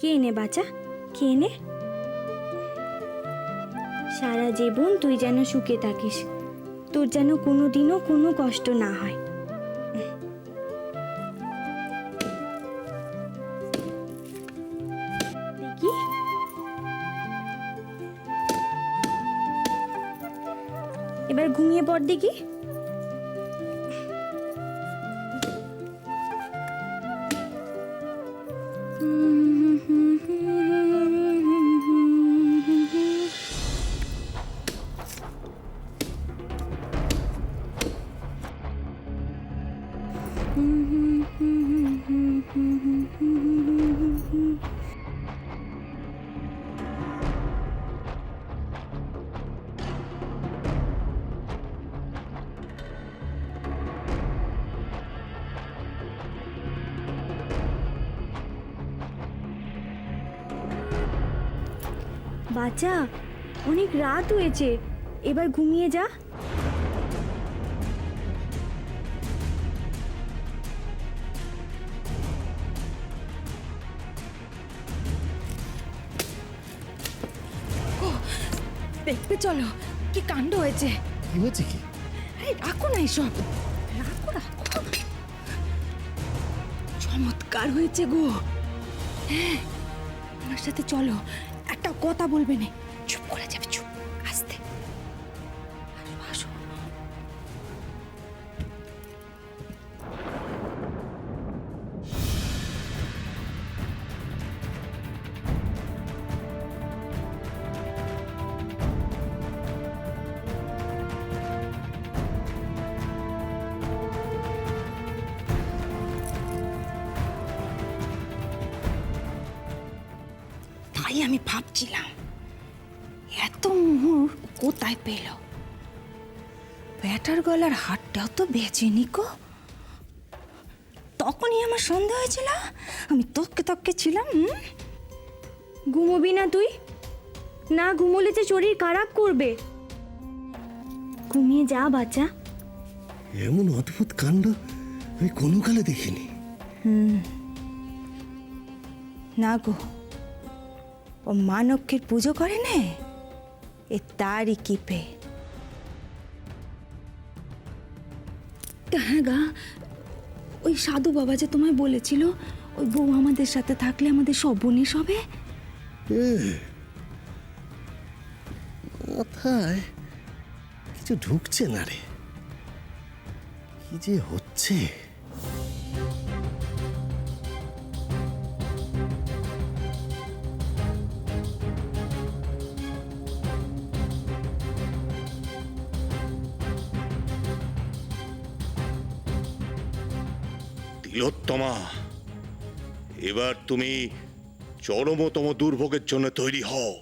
কে নে বাচ্চা কে নে? সারা জীবন তুই যেন সুখে থাকিস। তোর যেন কোনো দিনও কোনো কষ্ট না হয়। এবার ঘুমিয়ে পড় দেখি। বাচ্চা অনেক রাত হয়েছে। এবার ঘুমিয়ে যা। দেখতে চলো কি কাণ্ড হয়েছে? কি হয়েছে কি? আরে রাখো না এসব। রাখো রাখো চমৎকার হয়েছে গো। হ্যাঁ আমার সাথে চলো একটা কথা বলবে না। তাই আমি ভাবছিলাম এত মুহুর কোথায় পেল? ব্যাটার গলার হাটটাও তো বেচেনি কো তখনই আমার সন্দেহ হয়েছিল আমি তককে তককে ছিলাম? ঘুমোবি না তুই? না ঘুমোলে যে শরীর খারাপ করবে। ঘুমিয়ে যা বাচ্চা। এমন অদ্ভুত কাণ্ড আমি কোনো কালে দেখিনি। না গো। ও মানবকের পুজো করে নে? এ তারই কিপে। হ্যাঁ গা ওই সাধু বাবা যে তোমায় বলেছিল ওই বউ আমাদের সাথে থাকলে আমাদের সব বনিস হবে? এ, মাথায় কিছু ঢুকছে না রে। কি যে হচ্ছে? তিলোত্তমা এবার তুমি চরমতম দুর্ভোগের জন্য তৈরি হও।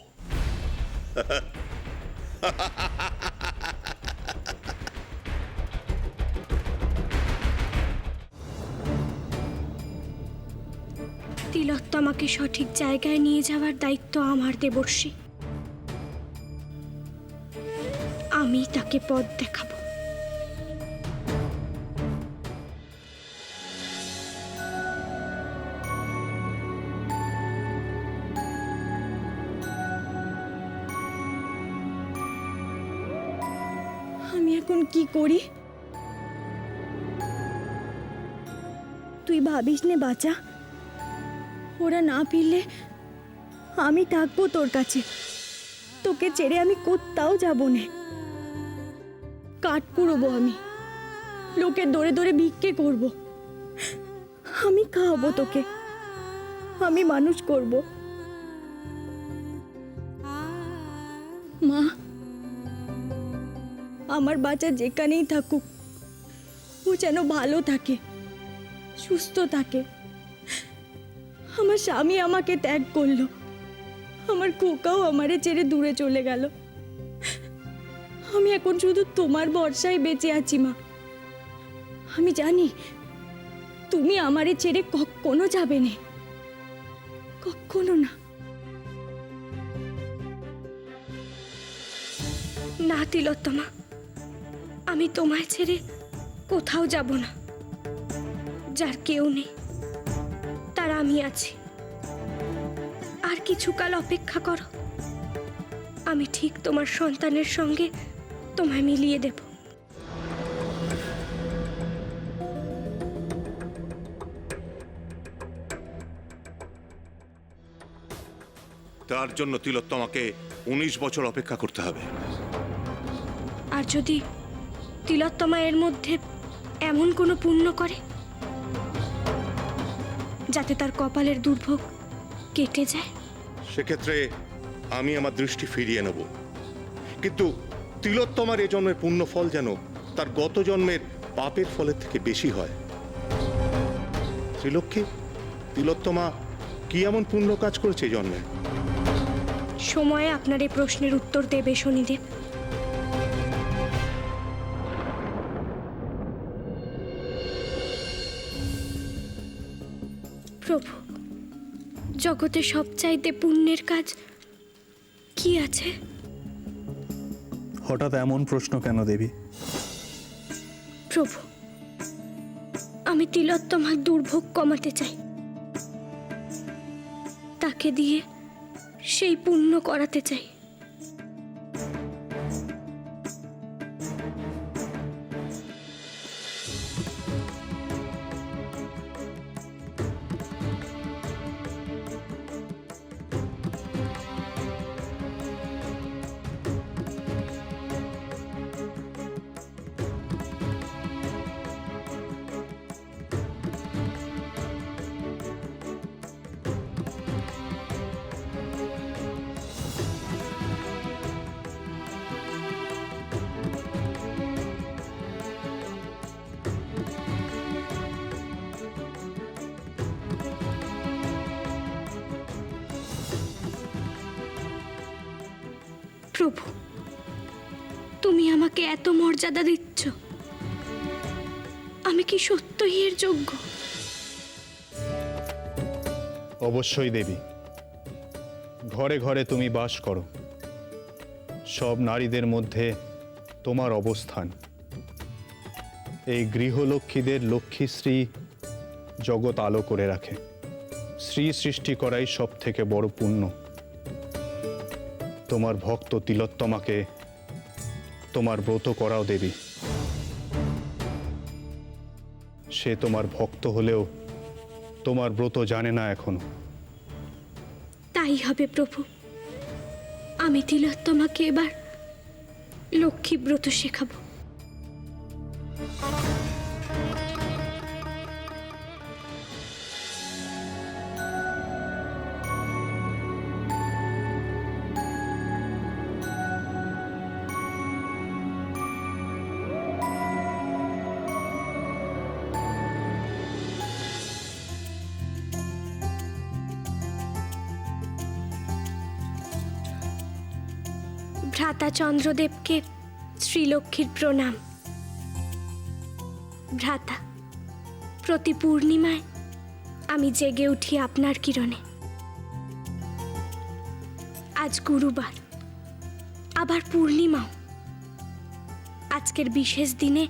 তিলোত্তমাকে সঠিক জায়গায় নিয়ে যাওয়ার দায়িত্ব আমার দেবর্ষী। আমি তাকে পথ দেখাবো। আমি এখন কি করি? তুই ভাবিস নে বাচ্চা। ওরা না ফিরলে আমি থাকব তোর কাছে। তোকে ছেড়ে আমি কোথাও যাব না। কাট করব আমি। লোকের দৌড়ে দৌড়ে ভিক্ষে করব। আমি খাওয়াবো তোকে। আমি মানুষ করব। আমার বাচ্চা যেখানেই থাকুক, ও যেন ভালো থাকে, সুস্থ থাকে। আমার স্বামী আমাকে ত্যাগ করল। আমার খোকাও আমারে ছেড়ে দূরে চলে গেল। আমি এখন শুধু তোমার ভরসায় বেঁচে আছি, মা। আমি জানি তুমি আমারে ছেড়ে কখনো যাবে না। কখনো না। না তিলোত্তমা আমি তোমায় ছেড়ে কোথাও যাব না। যার কেউ নেই তার আমি আছি। আর কিছুকাল অপেক্ষা করো। আমি ঠিক তোমার সন্তানের সঙ্গে তোমায় মিলিয়ে দেব। তার জন্য তিলোত্তমাকে উনিশ বছর অপেক্ষা করতে হবে। আর যদি তিলোত্তমা এর মধ্যে এমন কোনো পুণ্য করে? যাতে তার কপালের দুর্ভোগ কেটে যায়? সেক্ষেত্রে আমি আমার দৃষ্টি ফিরিয়ে নেব। কিন্তু তিলোত্তমার এ জন্মের পুণ্য ফল যেন তার গত জন্মের পাপের ফলের থেকে বেশি হয়। ত্রিলক্ষ্মী তিলোত্তমা কি এমন পুণ্য কাজ করেছে জন্মে? সময়ে আপনার এই প্রশ্নের উত্তর দেবে শনিদেব। প্রভু জগতে সবচাইতে পুণ্যের কাজ কি আছে? হঠাৎ এমন প্রশ্ন কেন দেবী? প্রভু আমি তিলোত্তমার দুর্ভোগ কমাতে চাই। তাকে দিয়ে সেই পুণ্য করাতে চাই। প্রভু, তুমি আমাকে এত মর্যাদা দিচ্ছ। আমি কি সত্যই এর যোগ্য? অবশ্যই দেবী। ঘরে ঘরে তুমি বাস করো। সব নারীদের মধ্যে তোমার অবস্থান। এই গৃহলক্ষ্মীদের লক্ষ্মীশ্রী জগৎ আলো করে রাখে। শ্রী সৃষ্টি করাই সব থেকে বড় পুণ্য। তোমার ভক্ত তিলোত্তমাকে তোমার ব্রত করাও দেবী। সে তোমার ভক্ত হলেও তোমার ব্রত জানে না এখনও। তাই হবে প্রভু। আমি তিলোত্তমাকে এবার লক্ষ্মী ব্রত শেখাবো। ভ্রাতা চন্দ্রদেবকে শ্রীলক্ষ্মীর প্রণাম। ভ্রাতা, প্রতি পূর্ণিমায় আমি জেগে উঠি আপনার কিরণে। আজ গুরুবার, আবার পূর্ণিমাও। আজকের বিশেষ দিনে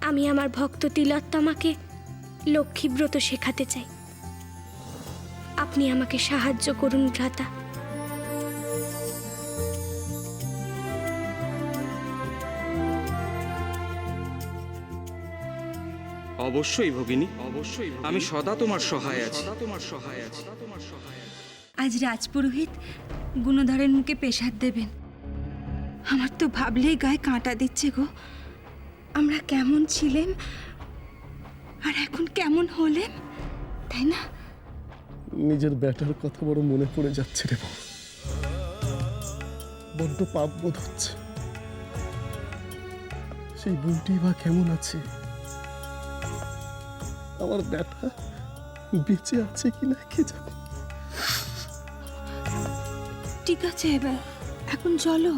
আমি আমার ভক্ত তিলোত্তমাকে লক্ষ্মীব্রত শেখাতে চাই। আপনি আমাকে সাহায্য করুন, ভ্রাতা। অবশ্যই ভগিনী। অবশ্যই আমি সদা তোমার সহায় আছি। তোমার সহায় আছি। তোমার সহায় আজ রাজপুরোহিত গুণধরের মুখে পেশাদ দেবেন। আমার তো ভাবলেই গায়ে কাঁটা দিচ্ছে গো। আমরা কেমন ছিলেন আর এখন কেমন হলেম তাই না? নিজের ব্যাটার কথা বড় মনে পড়ে যাচ্ছে রে বাবা বড্ড পাপ বোধ হচ্ছে। সেই বউটি বা কেমন আছে? আমার ব্যাটা বেঁচে আছে কি না কে জানে। ঠিক আছে এবার এখন চলো।